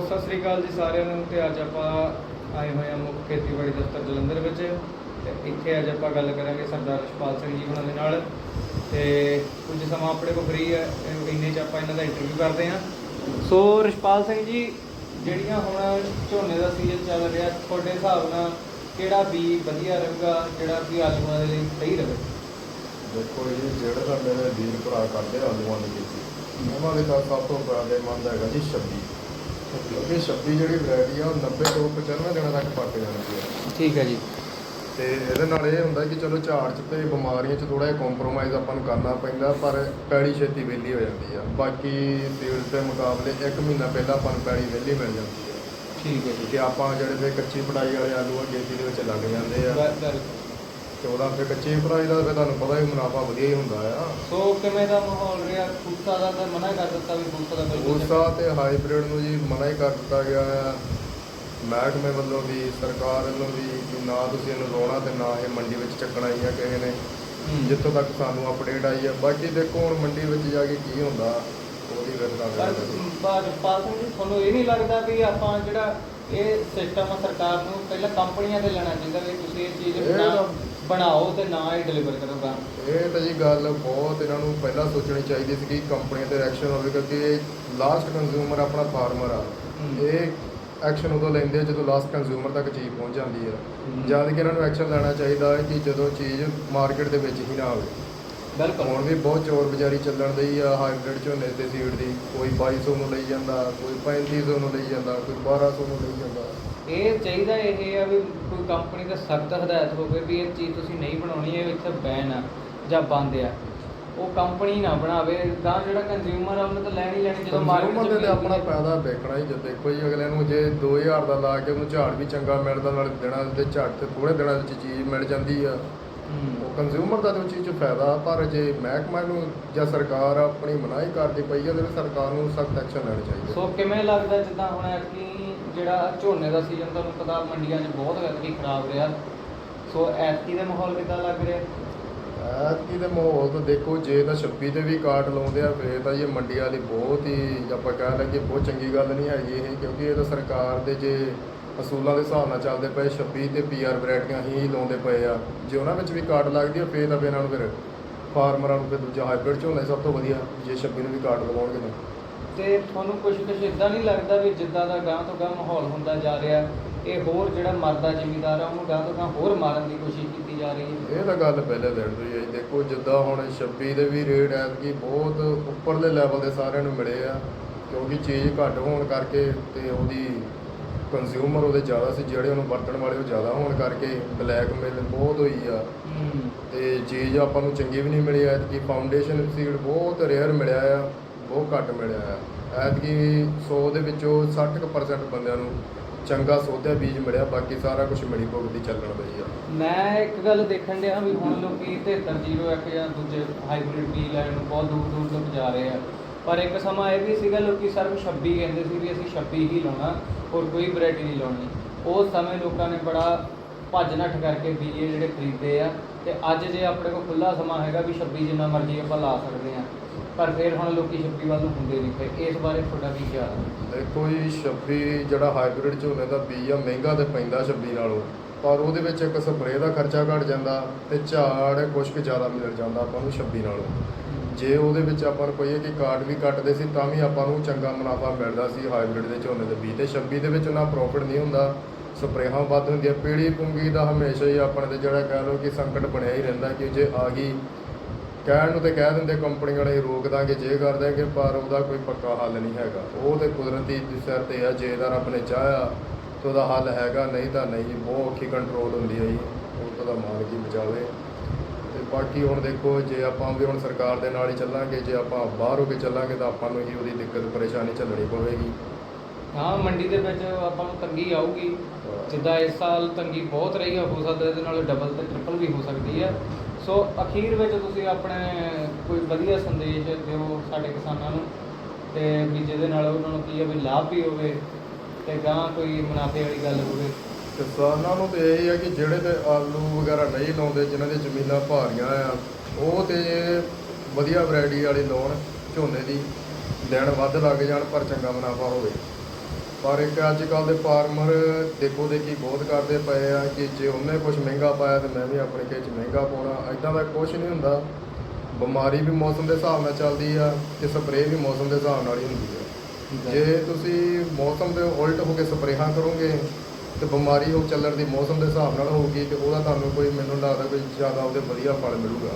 ਸਤਿ ਸ੍ਰੀ ਅਕਾਲ ਜੀ ਸਾਰਿਆਂ ਨੂੰ ਤੇ ਅੱਜ ਆਪਾਂ ਆਏ ਹੋਏ ਹਾਂ ਮੁੱਖ ਖੇਤੀਬਾੜੀ ਦਫ਼ਤਰ ਜਲੰਧਰ ਵਿੱਚ ਤੇ ਇੱਥੇ ਅੱਜ ਆਪਾਂ ਗੱਲ ਕਰਾਂਗੇ ਸਰਦਾਰ ਰਸ਼ਪਾਲ ਸਿੰਘ ਜੀ ਉਹਨਾਂ ਦੇ ਨਾਲ ਤੇ ਕੁਝ ਸਮਾਂ ਆਪਣੇ ਕੋਲ ਫ੍ਰੀ ਹੈ ਇੰਨੇ ਚ ਆਪਾਂ ਇਹਨਾਂ ਦਾ ਇੰਟਰਵਿਊ ਕਰਦੇ ਹਾਂ। ਸੋ ਰਸ਼ਪਾਲ ਸਿੰਘ ਜੀ, ਜਿਹੜੀਆਂ ਹੁਣ ਝੋਨੇ ਦਾ ਸੀਜ਼ਨ ਚੱਲ ਰਿਹਾ, ਤੁਹਾਡੇ ਹਿਸਾਬ ਨਾਲ ਕਿਹੜਾ ਬੀ ਵਧੀਆ ਰਹੂਗਾ, ਜਿਹੜਾ ਕਿ ਆਲੂਆਂ ਦੇ ਲਈ ਸਹੀ ਰਹੇ? ਦੇਖੋ ਜੀ, ਜਿਹੜੇ ਸਾਡੇ ਵੀਰ ਭਰਾ ਕਰਦੇ ਆਲੂਆਂ ਦੀ ਖੇਤੀ, ਉਹਨਾਂ ਦੇ ਤਾਂ ਸਭ ਤੋਂ ਫਾਇਦੇਮੰਦ ਹੈਗਾ ਜੀ 26 ਕਿਉਂਕਿ 26 ਜਿਹੜੀ ਵੈਰਾਈਟੀ ਆ ਉਹ 90 ਤੋਂ 95 ਦਿਨਾਂ ਤੱਕ ਪੱਕ ਜਾਂਦੀ ਹੈ ਠੀਕ ਹੈ ਜੀ। ਤੇ ਇਹਦੇ ਨਾਲ ਇਹ ਹੁੰਦਾ ਕਿ ਚਲੋ ਝਾੜ ਚ ਤੇ ਬਿਮਾਰੀਆਂ ਚ ਥੋੜਾ ਜਿਹਾ ਕੰਪਰੋਮਾਈਜ਼ ਆਪਾਂ ਨੂੰ ਕਰਨਾ ਪੈਂਦਾ ਪਰ ਪੈੜੀ ਛੇਤੀ ਵਿਹਲੀ ਹੋ ਜਾਂਦੀ ਆ। ਬਾਕੀ ਸੀਡ ਦੇ ਮੁਕਾਬਲੇ 1 ਮਹੀਨਾ ਪਹਿਲਾਂ ਆਪਾਂ ਨੂੰ ਪੈੜੀ ਵਿਹਲੀ ਮਿਲ ਜਾਂਦੀ ਹੈ ਠੀਕ ਹੈ ਜੀ। ਕਿ ਆਪਾਂ ਜਿਹੜੇ ਤੇ ਕੱਚੀ ਪੜਾਈ ਵਾਲੇ ਆਲੂ ਆ ਖੇਤੀ ਦੇ ਵਿੱਚ ਲੱਗ ਜਾਂਦੇ ਆ। ਵੈ- ਵੈ- ਤੇ ਉਹਦਾ ਫਿਰ ਕੱਚੀ ਪੜਾਈ ਦਾ ਫਿਰ ਤੁਹਾਨੂੰ ਪਤਾ ਹੀ ਮੁਨਾਫਾ ਵਧੀਆ ਹੀ ਹੁੰਦਾ ਆ। ਸੋ ਕਿਵੇਂ ਦਾ ਮਾਹੌਲ ਰਿਹਾ? ਫੂਸਾ ਦਾ ਤਾਂ ਮਨਾ ਕਰ ਦਿੱਤਾ ਵੀ ਫੂਸਾ ਦਾ ਬਿਲਕੁਲ ਉਸਾ ਤੇ ਹਾਈਬ੍ਰਿਡ ਨੂੰ ਜੀ ਮਨਾ ਹੀ ਕਰ ਦਿੱਤਾ ਗਿਆ ਆ। ਮਹਿਕਮੇ ਵੱਲੋਂ ਵੀ ਸਰਕਾਰ ਵੱਲੋਂ ਵੀ ਕਿ ਨਾ ਤੁਸੀਂ ਇਹਨੂੰ ਰੋਣਾ ਤੇ ਨਾ ਇਹ ਮੰਡੀ ਵਿੱਚ ਚੱਕਣਾ ਹੀ ਆ ਕਿਸੇ ਨੇ। ਹੂੰ। ਜਿੱਥੋਂ ਤੱਕ ਸਾਨੂੰ ਅਪਡੇਟ ਆਈ ਆ। ਬਾਕੀ ਦੇਖੋ ਹੁਣ ਮੰਡੀ ਵਿੱਚ ਜਾ ਕੇ ਕੀ ਹੁੰਦਾ ਉਹਦੀ ਫਿਰ ਪਰ ਪਾਲ ਸਿੰਘ ਜੀ ਤੁਹਾਨੂੰ ਇਹ ਨਹੀਂ ਲੱਗਦਾ ਵੀ ਆਪਾਂ ਜਿਹੜਾ ਇਹ ਸਿਸਟਮ ਸਰਕਾਰ ਨੂੰ ਪਹਿਲਾਂ ਕੰਪਨੀਆਂ ਤੇ ਲੈਣਾ ਚਾਹੀਦਾ ਵੀ ਤੁਸੀਂ ਇਹ ਚੀਜ਼ ਇਹ ਬਣਾ- ਤਾਂ- ਬਣਾਓ ਤੇ ਨਾ ਹੀ ਡਿਲੀਵਰ ਕਰੋਗਾ ਇਹ ਤਾਂ ਜੀ ਗੱਲ ਬਹੁਤ ਇਹਨਾਂ ਨੂੰ ਪਹਿਲਾਂ ਸੋਚਣੀ ਚਾਹੀਦੀ ਸੀ ਕਿ ਕੰਪਨੀਆਂ ਤੇ ਐਕਸ਼ਨ ਹੋਵੇ ਕਿਉਂਕਿ ਲਾਸਟ ਕੰਜ਼ਿਊਮਰ ਆਪਣਾ ਫਾਰਮਰ ਆ। ਇਹ ਐਕਸ਼ਨ ਉਦੋਂ ਲੈਂਦੇ ਆ ਜਦੋਂ ਲਾਸਟ ਕੰਜ਼ਿਊਮਰ ਤੱਕ ਚੀਜ਼ ਪਹੁੰਚ ਜਾਂਦੀ ਆ ਹੂੰ। ਜਦ ਕਿ ਇਹਨਾਂ ਨੂੰ ਐਕਸ਼ਨ ਲੈਣਾ ਚਾਹੀਦਾ ਹੈ ਕਿ ਜਦੋਂ ਚੀਜ਼ ਮਾਰਕੀਟ ਦੇ ਵਿੱਚ ਹੀ ਨਾ ਆਵੇ ਬਿਲਕੁਲ। ਹੁਣ ਵੀ ਬਹੁਤ ਚੋਰ ਬਜ਼ਾਰੀ ਚੱਲਣ ਦੀ ਆ ਹਾਈਬ੍ਰਿਡ ਝੋਨੇ ਤੇ ਸੀਡ ਦੀ। ਕੋਈ 2200 ਨੂੰ ਲਈ ਜਾਂਦਾ ਕੋਈ 3500 ਨੂੰ ਲਈ ਜਾਂਦਾ ਕੋਈ 1200 ਨੂੰ ਲਈ ਜਾਂਦਾ। ਇਹ ਚਾਹੀਦਾ ਇਹ ਆ ਵੀ ਕੋਈ ਕੰਪਨੀ ਦਾ ਸਖਤ ਹਦਾਇਤ ਹੋਵੇ ਵੀ ਇਹ ਚੀਜ਼ ਤੁਸੀਂ ਨਹੀਂ ਬਣਾਉਣੀ ਇਹ ਇੱਥੇ ਬੈਨ ਆ ਜਾਂ ਬੰਦ ਆ। ਉਹ ਕੰਪਨੀ ਨਾ ਬਣਾਵੇ ਤਾਂ ਜਿਹੜਾ ਕੰਜ਼ਿਊਮਰ ਆ ਉਹਨੇ ਤਾਂ ਲੈਣੀ ਲੈਣੀ ਜਦੋਂ ਮਾਰਕੀਟ ਤੇ ਆਪਣਾ ਫਾਇਦਾ ਵੇਖਣਾ ਹੀ ਜੇ ਦੇਖੋ ਜੀ ਅਗਲੇ ਨੂੰ ਜੇ 2000 ਦਾ ਲਾ ਕੇ ਉਹਨੂੰ ਝਾੜ ਵੀ ਚੰਗਾ ਮਿਲਦਾ ਨਾਲ ਦਿਨਾਂ ਦੇ ਝਾੜ ਤੇ ਥੋੜੇ ਦਿਨਾਂ ਵਿੱਚ ਚੀਜ਼ ਮਿਲ ਜਾਂਦੀ ਆ। ਉਹ ਕੰਜ਼ਿਊਮਰ ਦਾ ਤੇ ਉਹ ਚੀਜ਼ 'ਚ ਫਾਇਦਾ ਪਰ ਜੇ ਮਹਿਕਮਾ ਨੂੰ ਜਾਂ ਸਰਕਾਰ ਆਪਣੀ ਮਨਾਹੀ ਕਰਦੀ ਪਈ ਹੈ ਤੇ ਸਰਕਾਰ ਨੂੰ ਸਖਤ ਐਕਸ਼ਨ ਲੈਣਾ ਚਾਹੀਦਾ ਸੋ ਕਿਵੇਂ ਲੱਗਦਾ ਜਿੱਦਾਂ ਹੁਣ ਐਤਕੀ ਜਿਹੜਾ ਝੋਨੇ ਦਾ ਸੀਜ਼ਨ ਤੁਹਾਨੂੰ ਪਤਾ ਮੰਡੀਆਂ 'ਚ ਬਹੁਤ ਐਤਕੀ ਖਰਾਬ ਰਿਹਾ। ਸੋ ਐਤਕੀ ਦਾ ਮਾਹੌਲ ਕਿੱਦਾਂ ਲੱਗ ਰਿਹਾ? ਐਤਕੀ ਦੇ ਮਾਹੌਲ ਤੋਂ ਦੇਖੋ ਜੇ ਤਾਂ 26 ਤੇ ਵੀ ਕਾਟ ਲਾਉਂਦੇ ਆ ਫੇਰ ਤਾਂ ਇਹ ਮੰਡੀ ਵਾਲੀ ਬਹੁਤ ਹੀ ਆਪਾਂ ਕਹਿ ਲਈਏ ਬਹੁਤ ਚੰਗੀ ਗੱਲ ਨਹੀਂ ਹੈਗੀ ਇਹ ਕਿਉਂਕਿ ਇਹ ਤਾਂ ਸਰਕਾਰ ਦੇ ਜੇ ਅਸੂਲਾਂ ਦੇ ਹਿਸਾਬ ਨਾਲ ਚੱਲਦੇ ਪਏ 26 ਤੇ ਪੀਆਰ ਵੈਰਾਈਟੀਆਂ ਹੀ ਲਾਉਂਦੇ ਪਏ ਆ। ਜੇ ਉਹਨਾਂ ਵਿੱਚ ਵੀ ਕਾਟ ਲੱਗਦੀ ਆ ਫੇਰ ਤਾਂ ਫੇਰ ਇਹਨਾਂ ਨੂੰ ਫਿਰ ਫਾਰਮਰਾਂ ਨੂੰ ਫਿਰ ਦੂਜਾ ਹਾਈਬ੍ਰਿਡ ਝੋਨਾ ਹੀ ਸਭ ਤੋਂ ਵਧੀਆ ਜੇ 26 ਨੂੰ ਵੀ ਕਾਟ ਲਗਾਉਣਗੇ ਤਾਂ। ਤੇ ਤੁਹਾਨੂੰ ਕੁਝ ਕੁਝ ਇਦਾਂ ਨਹੀਂ ਲੱਗਦਾ ਵੀ ਜਿੱਦਾਂ ਦਾ ਗਾਂ ਤੋਂ ਗਾਂ ਮਾਹੌਲ ਹੁੰਦਾ ਜਾ ਰਿਹਾ ਇਹ ਹੋਰ ਜਿਹੜਾ ਮਰਦਾ ਜ਼ਿਮੀਦਾਰ ਆ ਉਹਨੂੰ ਗਾਂ ਤੋਂ ਗਾਂ ਹੋਰ ਮਾਰਨ ਦੀ ਕੋਸ਼ਿਸ਼ ਕੀਤੀ ਜਾ ਰਹੀ ਹੈ? ਇਹ ਤਾਂ ਗੱਲ ਪਹਿਲੇ ਦਿਨ ਤੋਂ ਹੀ ਹੈ। ਦੇਖੋ ਜਿੱਦਾਂ ਹੁਣ 26 ਦੇ ਵੀ ਰੇਟ ਐਤਕੀ ਬਹੁਤ ਉੱਪਰਲੇ ਲੈਵਲ ਦੇ ਸਾਰਿਆਂ ਨੂੰ ਮਿਲੇ ਆ ਕਿਉਂਕਿ ਚੀਜ਼ ਘੱਟ ਹੋਣ ਕਰਕੇ ਤੇ ਉਹਦੀ ਕੰਜ਼ਿਊਮਰ ਉਹਦੇ ਜ਼ਿਆਦਾ ਸੀ ਜਿਹੜੇ ਉਹਨੂੰ ਵਰਤਣ ਵਾਲੇ ਉਹ ਜ਼ਿਆਦਾ ਹੋਣ ਕਰਕੇ ਬਲੈਕ ਮੇਲ ਬਹੁਤ ਹੋਈ ਆ। ਤੇ ਚੀਜ਼ ਆਪਾਂ ਨੂੰ ਚੰਗੀ ਵੀ ਨਹੀਂ ਮਿਲੀ ਐਤਕੀ ਫਾਊਂਡੇਸ਼ਨ ਸੀਡ ਬਹੁਤ ਰੇਅਰ ਮਿਲਿਆ ਆ ਬਹੁਤ ਘੱਟ ਮਿਲਿਆ ਆ। ਐਤਕੀ 100 ਦੇ ਵਿੱਚੋਂ 60% ਬੰਦਿਆਂ ਨੂੰ ਚੰਗਾ ਸੋਧਿਆ ਬੀਜ ਮਿਲਿਆ ਬਾਕੀ ਸਾਰਾ ਕੁਝ ਮਿਲੀ ਭੁਗਤੀ ਚੱਲਣ ਪਈ ਆ। ਮੈਂ ਇੱਕ ਗੱਲ ਦੇਖਣ ਡਿਆ ਵੀ ਹੁਣ ਲੋਕੀ 7301 ਜਾਂ ਦੂਜੇ ਹਾਈਬ੍ਰਿਡ ਬੀ ਲੈਣ ਨੂੰ ਬਹੁਤ ਦੂਰ ਦੂਰ ਤੱਕ ਜਾ ਰਹੇ ਆ। ਪਰ ਇੱਕ ਸਮਾਂ ਇਹ ਵੀ ਸੀਗਾ, ਲੋਕੀ ਸਿਰਫ 26 ਕਹਿੰਦੇ ਸੀ ਵੀ ਅਸੀਂ 26 ਹੀ ਲਾਉਣਾ, ਹੋਰ ਕੋਈ ਵੈਰਾਈਟੀ ਨਹੀਂ ਲਾਉਣੀ। ਉਸ ਸਮੇਂ ਲੋਕਾਂ ਨੇ ਬੜਾ ਭੱਜ ਨੱਠ ਕਰਕੇ ਬੀਜੇ ਜਿਹੜੇ ਖਰੀਦੇ ਆ, ਤੇ ਅੱਜ ਜੇ ਆਪਣੇ ਕੋਲ ਖੁੱਲਾ ਸਮਾਂ ਹੈਗਾ ਵੀ 26 ਜਿੰਨਾ ਮਰਜ਼ੀ ਆਪਾਂ ਲਾ ਸਕਦੇ ਆ ਪਰ ਫਿਰ ਹੁਣ ਲੋਕੀ 26 ਵੱਲ ਨੂੰ ਹੁੰਦੇ ਨਹੀਂ ਪਏ। ਇਸ ਬਾਰੇ ਤੁਹਾਡਾ ਕੀ ਖਿਆਲ ਹੈ? ਦੇਖੋ ਜੀ 26 ਜਿਹੜਾ ਹਾਈਬ੍ਰਿਡ ਝੋਨੇ ਦਾ ਬੀਜ ਆ, ਮਹਿੰਗਾ ਤੇ ਪੈਂਦਾ 26 ਨਾਲੋਂ। ਪਰ ਉਹਦੇ ਵਿੱਚ ਇੱਕ ਸਪਰੇਅ ਦਾ ਖਰਚਾ ਘਟ ਜਾਂਦਾ ਤੇ ਝਾੜ ਕੁਛ ਕੁ ਜ਼ਿਆਦਾ ਮਿਲ ਜਾਂਦਾ ਆਪਾਂ ਨੂੰ 26 ਨਾਲੋਂ। ਜੇ ਉਹਦੇ ਵਿੱਚ ਆਪਾਂ ਨੂੰ ਕਹੀਏ ਕਿ ਕਾਟ ਵੀ ਕੱਟਦੇ ਸੀ, ਤਾਂ ਵੀ ਆਪਾਂ ਨੂੰ ਚੰਗਾ ਮੁਨਾਫਾ ਮਿਲਦਾ ਸੀ ਹਾਈਬ੍ਰਿਡ ਦੇ ਝੋਨੇ ਦੇ ਬੀਜ ਤੇ। 26 ਦੇ ਵਿੱਚ ਉਹਨਾਂ ਪ੍ਰੋਫਿਟ ਨਹੀਂ ਹੁੰਦਾ, ਸਪਰੇਹਾਂ ਵੱਧ ਹੁੰਦੀਆਂ। ਪੀੜੀ ਪੁੰਗੀ ਦਾ ਹਮੇਸ਼ਾ ਹੀ ਆਪਣੇ ਤੇ ਜਿਹੜਾ ਕਹਿ ਲਓ ਕਿ ਸੰਕਟ ਬਣਿਆ ਹੀ ਰਹਿੰਦਾ ਕਿ ਜੇ ਆ ਗਈ, ਕਹਿਣ ਨੂੰ ਤੇ ਕਹਿ ਦਿੰਦੇ ਕੰਪਨੀ ਵਾਲੇ ਰੋਕ ਦਾਂਗੇ, ਜੇ ਕਰ ਦਾਂਗੇ ਪਰ ਉਹਦਾ ਕੋਈ ਪੱਕਾ ਹੱਲ ਨਹੀਂ ਹੈਗਾ। ਉਹ ਤੇ ਕੁਦਰਤੀ ਸਿਰ ਤੇ ਆ, ਜੇ ਤਾਂ ਰੱਬ ਨੇ ਚਾਹਿਆ ਤਾਂ ਉਹਦਾ ਹੱਲ ਹੈਗਾ, ਨਹੀਂ ਤਾਂ ਨਹੀਂ, ਬਹੁਤ ਔਖੀ ਕੰਟਰੋਲ ਹੁੰਦੀ ਹੈ ਜੀ, ਉਹ ਤਾਂ ਮਾਲਕ ਹੀ ਬਚਾਵੇ। ਬਾਕੀ ਹੁਣ ਦੇਖੋ, ਜੇ ਆਪਾਂ ਵੀ ਹੁਣ ਸਰਕਾਰ ਦੇ ਨਾਲ ਹੀ ਚੱਲਾਂਗੇ, ਜੇ ਆਪਾਂ ਬਾਹਰ ਹੋ ਕੇ ਚੱਲਾਂਗੇ ਤਾਂ ਆਪਾਂ ਨੂੰ ਹੀ ਉਹਦੀ ਦਿੱਕਤ, ਪਰੇਸ਼ਾਨੀ ਝੱਲਣੀ ਪਵੇਗੀ। ਹਾਂ, ਮੰਡੀ ਦੇ ਵਿੱਚ ਆਪਾਂ ਨੂੰ ਤੰਗੀ ਆਊਗੀ। ਜਿੱਦਾਂ ਇਸ ਸਾਲ ਤੰਗੀ ਬਹੁਤ ਰਹੀ ਆ, ਹੋ ਸਕਦਾ ਇਹਦੇ ਨਾਲ ਡਬਲ ਤੇ ਟ੍ਰਿਪਲ ਵੀ ਹੋ ਸਕਦੀ ਹੈ ਸੋ ਅਖੀਰ ਵਿੱਚ ਤੁਸੀਂ ਆਪਣੇ ਕੋਈ ਵਧੀਆ ਸੰਦੇਸ਼ ਦਿਓ ਸਾਡੇ ਕਿਸਾਨਾਂ ਨੂੰ, ਤੇ ਵੀ ਜਿਹਦੇ ਨਾਲ ਉਹਨਾਂ ਨੂੰ ਕੀ ਹੈ ਵੀ ਲਾਭ ਵੀ ਹੋਵੇ, ਤੇ ਗਾਂ ਕੋਈ ਮੁਨਾਫੇ ਵਾਲੀ ਗੱਲ ਹੋਵੇ। ਕਿਸਾਨਾਂ ਨੂੰ ਤੇ ਇਹ ਹੈ ਕਿ ਜਿਹੜੇ ਤੇ ਆਲੂ ਵਗੈਰਾ ਨਹੀਂ ਲਾਉਂਦੇ ਜਿਨ੍ਹਾਂ ਦੀ ਜ਼ਮੀਨਾਂ ਭਾਰੀਆਂ ਆ ਉਹ ਤੇ ਵਧੀਆ ਵੈਰਾਈਟੀ ਵਾਲੀ ਲਾਉਣ ਝੋਨੇ ਦੀ ਦਿਨ ਵੱਧ ਲੱਗ ਜਾਣ ਪਰ ਚੰਗਾ ਮੁਨਾਫਾ ਹੋਵੇ। ਪਰ ਇੱਕ ਅੱਜ ਕੱਲ ਦੇ ਫਾਰਮਰ ਦੇਖੋ ਦੇਖੀ ਬਹੁਤ ਕਰਦੇ ਪਏ ਆ ਕਿ ਜੇ ਉਹਨੇ ਕੁਝ ਮਹਿੰਗਾ ਪਾਇਆ ਤੇ ਮੈਂ ਵੀ ਆਪਣੇ ਖੇਤ 'ਚ ਮਹਿੰਗਾ ਪਾਉਣਾ। ਐਦਾਂ ਦਾ ਕੁਝ ਨਹੀਂ ਹੁੰਦਾ। ਬਿਮਾਰੀ ਵੀ ਮੌਸਮ ਦੇ ਹਿਸਾਬ ਨਾਲ ਚੱਲਦੀ ਆ ਤੇ ਸਪਰੇਅ ਵੀ ਮੌਸਮ ਦੇ ਹਿਸਾਬ ਨਾਲ ਹੀ ਹੁੰਦੀ ਆ। ਜੇ ਤੁਸੀਂ ਮੌਸਮ ਦੇ ਉਲਟ ਹੋ ਕੇ ਸਪਰੇਹਾਂ ਕਰੋਗੇ ਤੇ ਬਿਮਾਰੀ ਉਹ ਚੱਲਣ ਦੀ ਮੌਸਮ ਦੇ ਹਿਸਾਬ ਨਾਲ ਹੋਊਗੀ ਤੇ ਉਹਦਾ ਤੁਹਾਨੂੰ ਕੋਈ ਮੈਨੂੰ ਲੱਗਦਾ ਕੋਈ ਜ਼ਿਆਦਾ ਉਹਦੇ ਵਧੀਆ ਫਲ ਮਿਲੂਗਾ।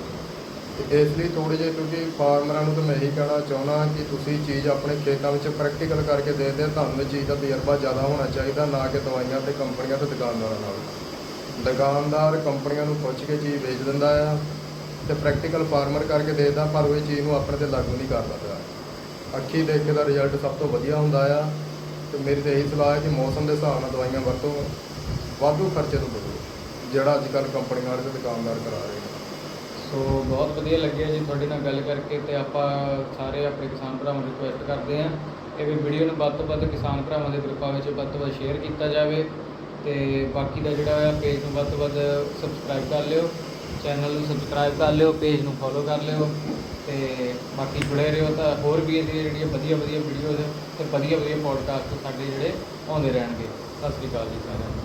ਤੇ ਇਸ ਲਈ ਥੋੜੇ ਜਿਹੇ ਕਿਉਂਕਿ ਫਾਰਮਰਾਂ ਨੂੰ ਤਾਂ ਮੈਂ ਇਹੀ ਕਹਿਣਾ ਚਾਹੁੰਦਾ ਕਿ ਤੁਸੀਂ ਚੀਜ਼ ਆਪਣੇ ਖੇਤਾਂ ਵਿੱਚ ਪ੍ਰੈਕਟੀਕਲ ਕਰਕੇ ਦੇ ਤੁਹਾਨੂੰ ਇਹ ਚੀਜ਼ ਦਾ ਤਜਰਬਾ ਜ਼ਿਆਦਾ ਹੋਣਾ ਚਾਹੀਦਾ ਨਾ ਕਿ ਦਵਾਈਆਂ ਤੇ ਕੰਪਨੀਆਂ ਤੇ ਦੁਕਾਨਦਾਰਾਂ ਨਾਲ। ਦੁਕਾਨਦਾਰ ਕੰਪਨੀਆਂ ਨੂੰ ਪੁੱਛ ਕੇ ਚੀਜ਼ ਵੇਚ ਦਿੰਦਾ ਆ ਤੇ ਪ੍ਰੈਕਟੀਕਲ ਫਾਰਮਰ ਕਰਕੇ ਦੇਦਾ, ਪਰ ਉਹ ਇਹ ਚੀਜ਼ ਨੂੰ ਆਪਣੇ ਤੇ ਲਾਗੂ ਨਹੀਂ ਕਰਦਾ ਪਿਆ। ਅੱਖੀ ਦੇਖ ਕੇ ਦਾ ਰਿਜ਼ਲਟ ਸਭ ਤੋਂ ਵਧੀਆ ਹੁੰਦਾ ਆ। ਤੇ ਮੇਰੀ ਤਾਂ ਇਹੀ ਸਲਾਹ ਹੈ ਕਿ ਮੌਸਮ ਦੇ ਹਿਸਾਬ ਨਾਲ ਦਵਾਈਆਂ ਵਰਤੋ, ਵਾਧੂ ਖਰਚੇ ਤੋਂ ਬਚੋ, ਜਿਹੜਾ ਅੱਜ ਕੱਲ੍ਹ ਕੰਪਨੀਆਂ ਵਾਲੇ ਤੇ ਦੁਕਾਨਦਾਰ ਕਰਾ ਰਹੇ ਨੇ। ਸੋ ਬਹੁਤ ਵਧੀਆ ਲੱਗਿਆ ਜੀ ਤੁਹਾਡੇ ਨਾਲ ਗੱਲ ਕਰਕੇ ਤੇ ਆਪਾਂ ਸਾਰੇ ਆਪਣੇ ਕਿਸਾਨ ਭਰਾਵਾਂ ਨੂੰ ਰਿਕੁਐਸਟ ਕਰਦੇ ਹਾਂ ਕਿ ਵੀ ਵੀਡੀਓ ਨੂੰ ਵੱਧ ਤੋਂ ਵੱਧ ਕਿਸਾਨ ਭਰਾਵਾਂ ਦੇ ਗਰੁੱਪਾਂ ਵਿੱਚ ਵੱਧ ਤੋਂ ਵੱਧ ਸ਼ੇਅਰ ਕੀਤਾ ਜਾਵੇ ਤੇ ਬਾਕੀ ਦਾ ਜਿਹੜਾ ਹੈ ਪੇਜ ਨੂੰ ਵੱਧ ਤੋਂ ਵੱਧ ਸਬਸਕ੍ਰਾਈਬ ਕਰ ਲਿਓ। ਚੈਨਲ ਨੂੰ ਸਬਸਕ੍ਰਾਈਬ ਕਰ ਲਿਓ ਪੇਜ ਨੂੰ ਫੋਲੋ ਕਰ ਲਿਓ ਤੇ ਬਾਕੀ ਜੁੜੇ ਰਹੋ ਤਾਂ ਹੋਰ ਵੀ ਇਹਦੀਆਂ ਜਿਹੜੀਆਂ ਵਧੀਆ ਵਧੀਆ ਵੀਡੀਓਜ਼ ਤੇ ਵਧੀਆ ਵਧੀਆ ਪੋਡਕਾਸਟ ਸਾਡੇ ਜਿਹੜੇ ਆਉਂਦੇ ਰਹਿਣਗੇ। ਸਤਿ ਸ੍ਰੀ ਅਕਾਲ ਜੀ ਸਾਰਿਆਂ ਨੂੰ।